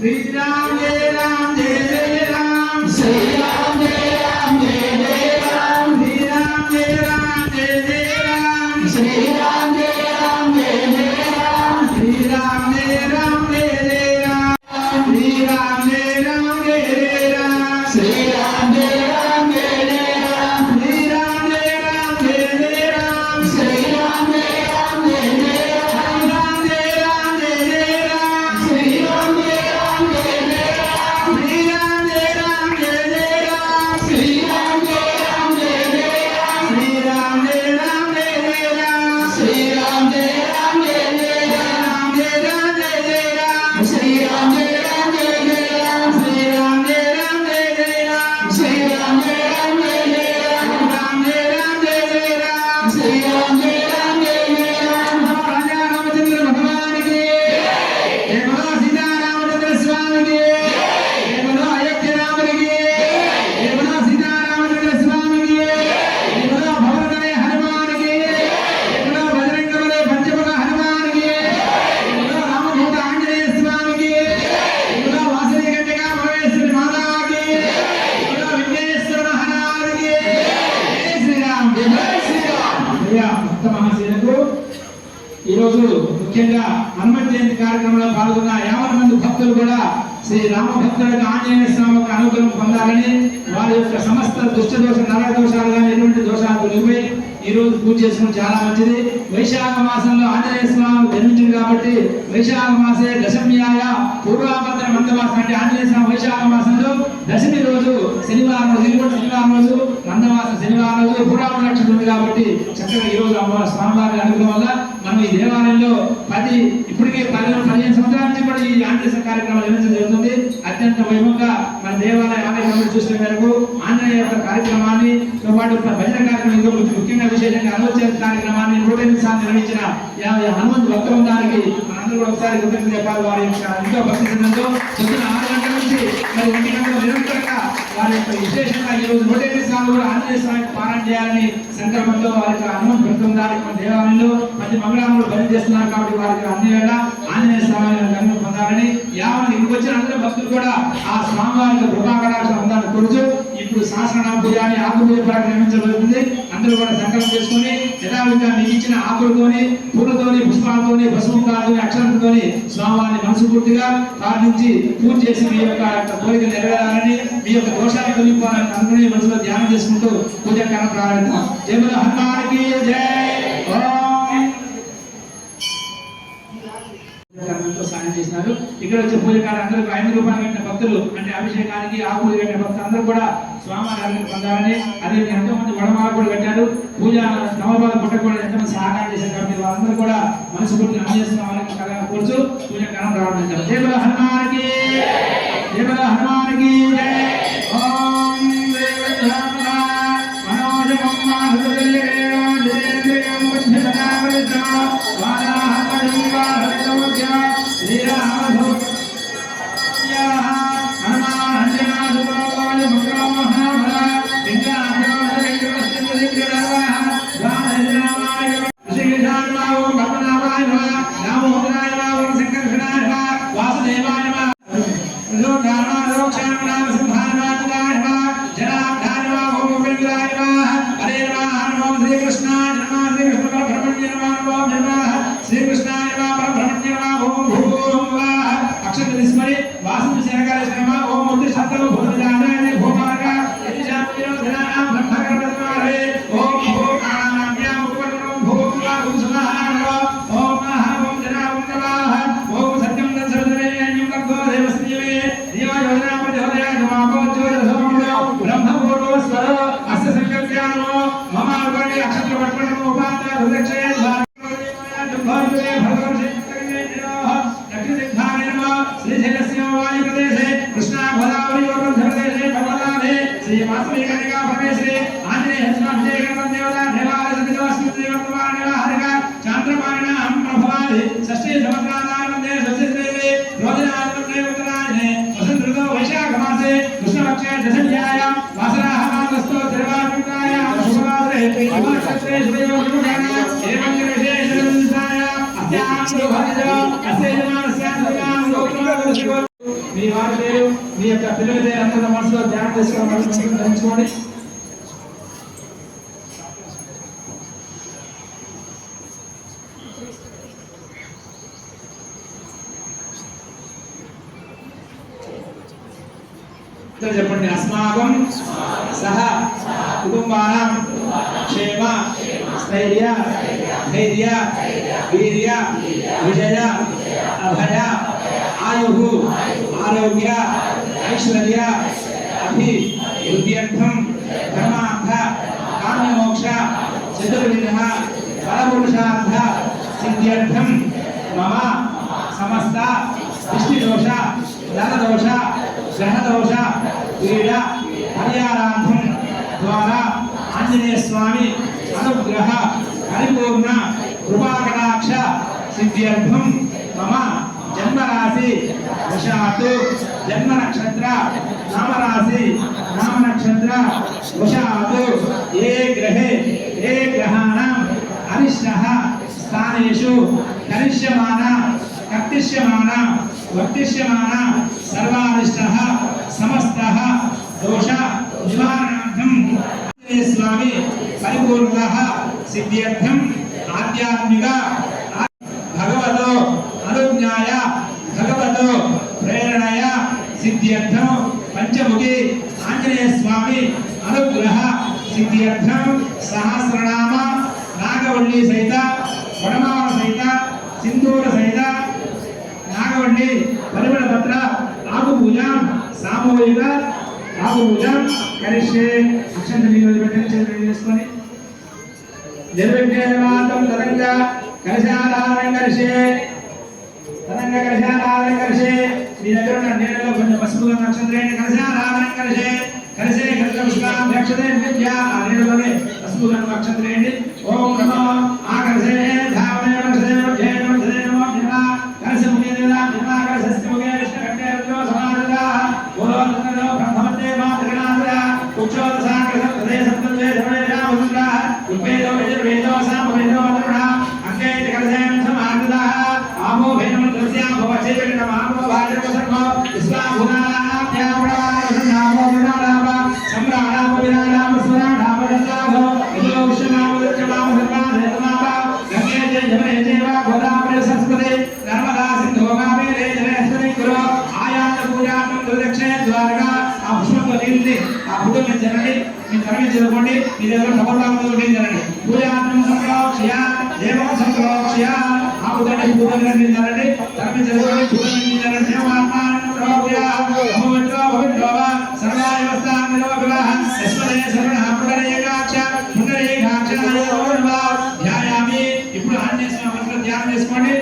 कृष्ण राम जय राम जय जय రోజు ముఖ్యంగా హనుమత్ జయంతి కార్యక్రమంలో పాల్గొన్న యావన మంది భక్తులు కూడా శ్రీ రామ భక్తులకు ఆంజనేయ స్వామి అనుగ్రహం పొందాలని వారి యొక్క సమస్త దుష్ట దోష నర దోషాలు కానీ ఎటువంటి దోషాలు తొలగిపోయి ఈ రోజు పూజ చేసుకోవడం చాలా మంచిది. వైశాఖ మాసంలో ఆంజనేయ స్వామి జన్మించింది కాబట్టి వైశాఖ మాసే దశమ్యాయ పూర్వాభద్ర మందమాసం అంటే ఆంజనేయ స్వామి వైశాఖ మాసంలో దశమి రోజు శనివారం రోజు ఇది శనివారం రోజు మందమాసం శనివారం రోజు పూర్వాభ నక్షత్రం ఉంది కాబట్టి చక్కగా ఈ రోజు అమ్మవారి స్వామివారి అనుగ్రహం వల్ల మనం ఈ దేవాలయం పది ఇప్పటికే పదిహేను పదిహేను సంవత్సరాల నుంచి కూడా ఈ ఆంజనేయ కార్యక్రమాలు నిర్వహించడం జరుగుతుంది? అత్యంత వైభవంగా మన దేవాలయ ఆలయ కమిటీ చూసిన మేరకు ఆంజనేయ యొక్క కార్యక్రమాన్ని తో పాటు భజన కార్యక్రమం ముఖ్యంగా విశేషంగా ఆలోచన కార్యక్రమాన్ని నూట ఎనిమిది సార్లు నిర్వహించిన యా- హనుమంతు భక్త బృందానికి మనందరూ ఒకసారి కృతజ్ఞత చెప్పాలి వారి యొక్క ఎంతో భక్తి శ్రద్ధలతో పొద్దున ఆరు గంటల నుంచి మరి ఒంటి నిరంతరంగా వారి యొక్క విశేషంగా ఈరోజు రోజు నూట ఎనిమిది సార్లు కూడా ఆంజనేయ స్వామికి పారాయణ చేయాలని సంకల్పంతో వారి యొక్క హనుమంతు భక్త దేవాలయంలో పది మంగళాములు భజన చేస్తున్నారు కాబట్టి వారికి అన్ని వేళ ఆంజనేయ స్వామి పొందాలని యావన ఇక్కడికి వచ్చిన అందరూ భక్తులు కూడా ఆ స్వామివారికి కృపాకటాక్ష కృపాకటాక్షం పొందాలని కోరుచు ఇప్పుడు సహస్రనామ పూజ అని ఆకు పూజ ప్రారంభించబడుతుంది అందరూ కూడా సంకల్పం చేసుకుని యథావిధిగా మీకు ఇచ్చిన ఆకులతోని పూలతోని పుష్పాలతోని పసుపుకాలతోని అక్షరంతోని స్వామివారిని మనసుపూర్తిగా ప్రార్థించి పూజ చేసి మీ యొక్క యొక్క కోరిక నెరవేరాలని మీ యొక్క దోషాలు తొలగిపోవాలని అనుకుని మనసులో ధ్యానం చేసుకుంటూ పూజ కాలం ప్రారంభిద్దాం. జయ బోలో హనుమానికి జై చేసినారు. ఇక్కడ వచ్చే పూజకారు అందరూ ఐదు రూపాయలు కట్టిన భక్తులు అంటే అభిషేకానికి ఆ పూజ కట్టిన భక్తులు అందరూ కూడా స్వామివారి పొందాలని అదే ఎంతో మంది వడమాల కూడా కట్టారు. పూజ నవబాల పుట్ట కూడా ఎంతో మంది సహకారం చేశారు కాబట్టి వాళ్ళందరూ కూడా మనసు పూర్తి అందజేస్తున్న వాళ్ళకి కలగా కూర్చు పూజ కాలం ప్రారంభించారు. జయ హనుమానికి జయ హనుమానికి జై మీ వారి పేరు మీ యొక్క పిల్లల పేరు అంత మనసులో ధ్యానం చేసుకోవడం చెప్పండి అస్మాకం సహ కుటుంబానం క్షేమ స్థైర్య ధైర్య వీర్య విజయ అభయ ఆయు ఆరోగ్య ఐశ్వర్య అభి వృద్ధ్యర్థం ధర్మార్థ కామ్యమోక్ష చతుర్విధ పరపురుషార్థ సిద్ధ్యర్థం మమ సమస్త దృష్టిదోష ధనదోష గ్రహదోష క్రీడ పరిహారార్థం ద్వారా ఆంజనేయ స్వామి అనుగ్రహ పరిపూర్ణ కృపాకటాక్ష సిద్ధ్యర్థం మమ జన్మరాశి వశాత్ జన్మ నక్షత్ర నామరాశి నామ నక్షత్ర వశాత్ ఏ గ్రహే ఏ గ్రహాణం అరిష్టః స్థానేషు కరిష్యమాన కర్తిష్యమాన వర్తిష్యమాన సర్వారిష్టః సమస్తః దోష సిద్ధ్యర్థం ఆధ్యాత్మిక భగవతో అనుజ్ఞాయ భగవతో ప్రేరణయ సిద్ధ్యర్థం పంచముఖి ఆంజనేయ స్వామి అనుగ్రహ సిద్ధ్యర్థం సహస్రనామ నాగవల్లి సహిత వడమాల సహిత సింధూర సహిత నాగవల్లి పరిమళ పత్ర ఆకు పూజ సామూహిక ఆకు పూజ కలిసి అక్షంత చేసుకొని పెట్టండి తరంగ కలశాలారం కలిసే. తరంగ కలశాలారం కలిసే. మీ దగ్గర ఉన్న నీళ్ళలో కొంచెం పసుపు నక్షత్రేణి కలశాలారం కలిసే. కలిసే కలిస పుష్పాధ్యక్షతే విద్య. ఆ నీళ్ళలోనే పసుపు నక్షత్రేణి ఓం నమో. ఆ కలిసే సర్వ this morning.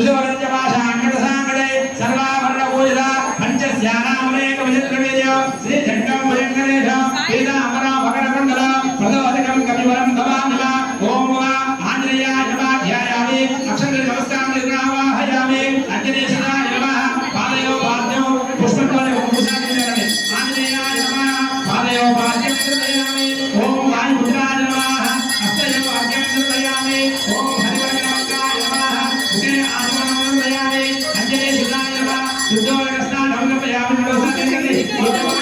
ఖడ్గం దుశవరంజ పాశాంగద సాంగడే సర్వాభరణ పూజిత పంచస్యానామనేక విచిత్రవీర్య శ్రీ జంగం భయంకరేష పీతాంబర మకర కుండల Thank you.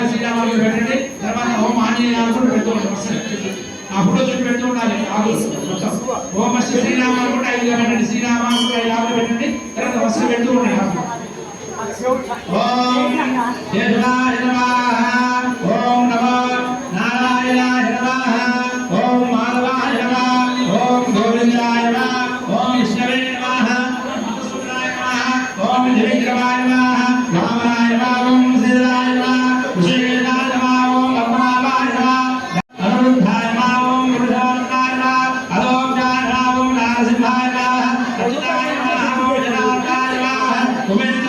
శ్రీరామ శ్రీరామాలు పెట్టండి తర్వాత హోమ ఆంజనేయాలు కూడా పెడుతూ ఉంటాం ఆ ఫోటో చూసి పెడుతూ ఉండాలి. హోమ శ్రీరామాలు కూడా ఐదుగా పెట్టండి. శ్రీరామాలు కూడా ఐదు ఆకులు పెట్టండి. తర్వాత వరుసలు పెడుతూ ఉండాలి. ఓం నమః ఉపేంద్రాయ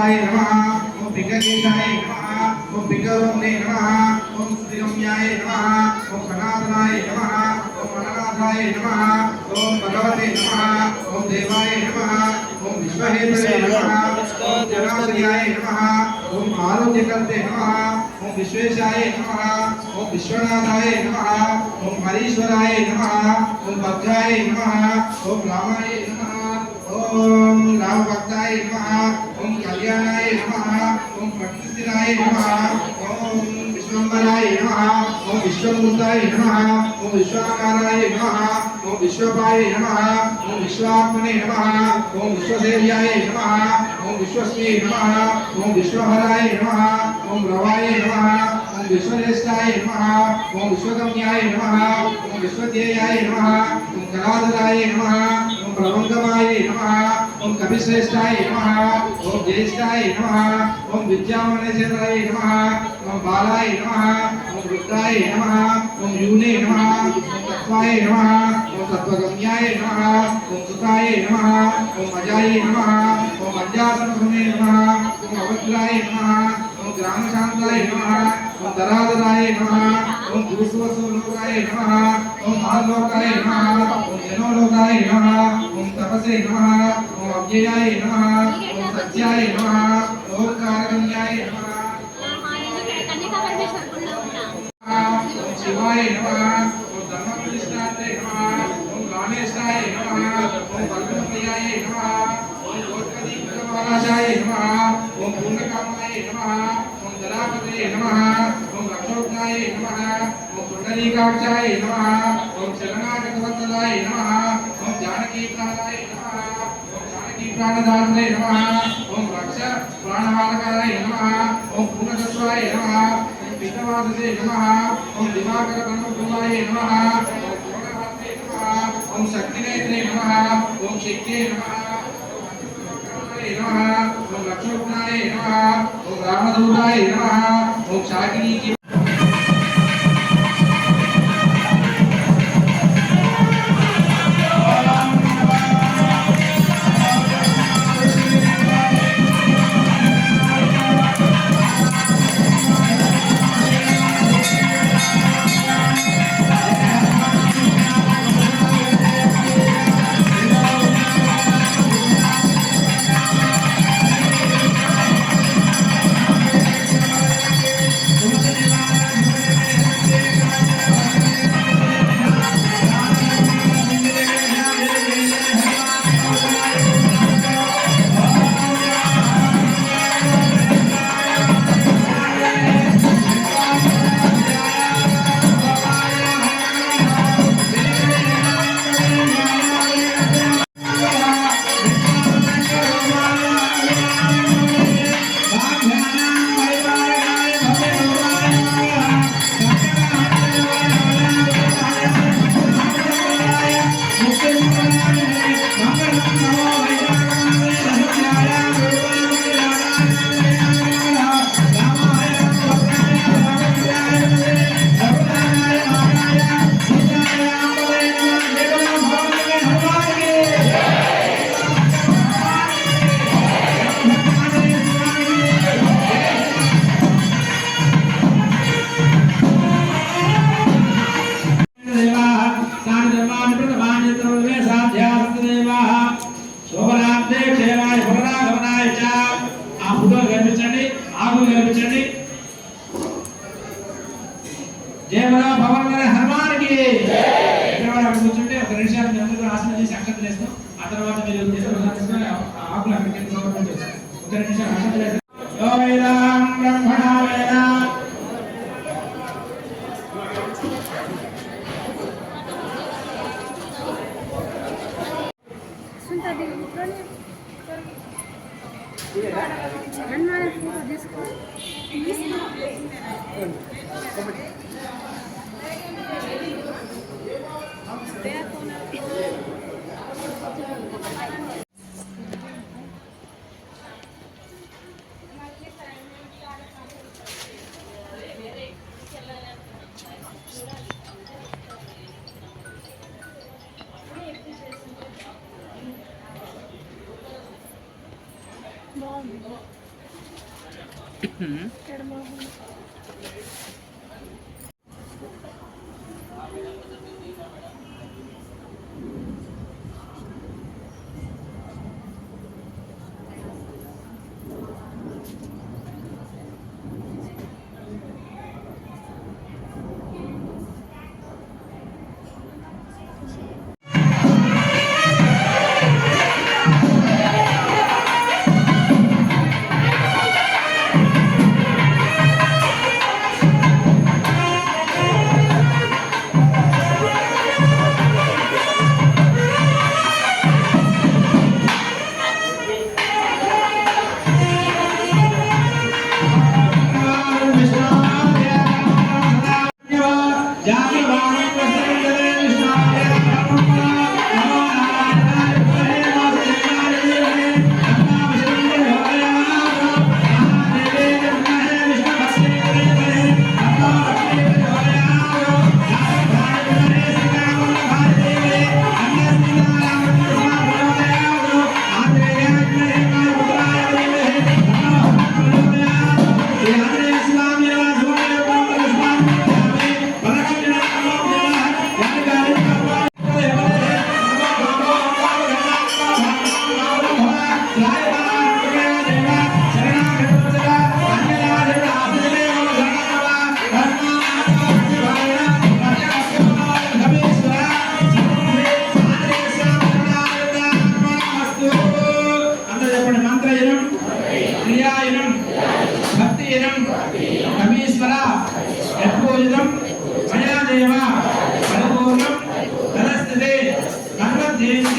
ఓం జరాధరాయ నమః ఓం పింగకేశాయ నమః ఓం పింగరోమ్నే నమః ఓం శ్రీరమ్యాయ నమః ఓం సనాతనాయ నమః ఓం మననాథాయ నమః ఓం భగవతే నమః ఓం దేవాయ నమః ఓం విశ్వహేతవే నమః ఓం జనాశ్రయాయ నమః ఓం ఆరోగ్యకర్తే నమః ఓం విశ్వేశాయ నమః ఓం విశ్వనాథాయ నమః ఓం హరీశ్వరాయ నమః ఓం భద్రాయ నమః ఓం రామాయ నమః ఓం రామభక్తాయ నమః ఓం కళ్యాణాయ నమః ఓం భక్తిస్థిరాయ నమః ఓం విశ్వంబరాయ నమః ఓం విశ్వమూర్తాయ నమః ఓం విశ్వాకారాయ నమః ఓం విశ్వపాయ నమః ఓం విశ్వాత్మనే నమః ఓం విశ్వదేవ్యాయ నమః ఓం విశ్వస్మే నమః ఓం విశ్వహరాయ నమః ఓం రవాయ నమః ఓం విశ్వజ్యేష్ఠాయ నమః ఓం విశ్వగమ్యాయ నమః ఓం విశ్వధ్యేయాయ నమః ఓం కళాధరాయ నమః प्रणुंगमाय नमः ओम कपिश्रेष्ठाय नमः ओम ज्येष्ठाय नमः ओम विद्यामनेश्वराय नमः ओम बालाय नमः ओम रुद्राय नमः ओम यूने नमः ओम तत्वाय नमः ओम तत्वगम्याय नमः ओम सुताय नमः ओम अजाय नमः ओम अज्ञासनसमे नमः ओम अवज्ञाय नमः ओम ग्रामशांताय नमः ओम दरादराय नमः ओम दुर्सुवसुलोकाय नमः ओम महालोकाय नमः ओम जनोलोकाय नमः तपसे नमः ओम अव्ययाय नमः ओम सत्याय नमः ओम कारगम्याय नमः ओम शिवाय नमः ओम धर्म प्रतिष्ठाय नमः ओम रामेशाय नमः ओम भगवत्याय नमः ओम गोत्कदी महाराजाय नमः ओम पूर्णकामाय नमः ओम जलापतये नमः ओम रक्षोग्नाय नमः ओम कुंडलीकाक्षाय नमः ओम शरणागतवत्सलाय नमः ఓం శరణాగతవత్సలాయ నమః నమః ఓం జానకీ ప్రాణదాత్రే నమః ఓం రక్ష ప్రాణహారకాయ నమః ఓం పూర్ణతత్వాయ నమః ఓం పితవాదసే నమః ఓం దివాకర బ్రహ్మభూమాయ నమః ఓం శక్తినేత్రే నమః ఓం శక్తే నమః ఓం లక్ష్మణాయ నమః ఓం రామదూతాయ నమః ఓం శాకినీకి ángeles ਹੂੰ। Please.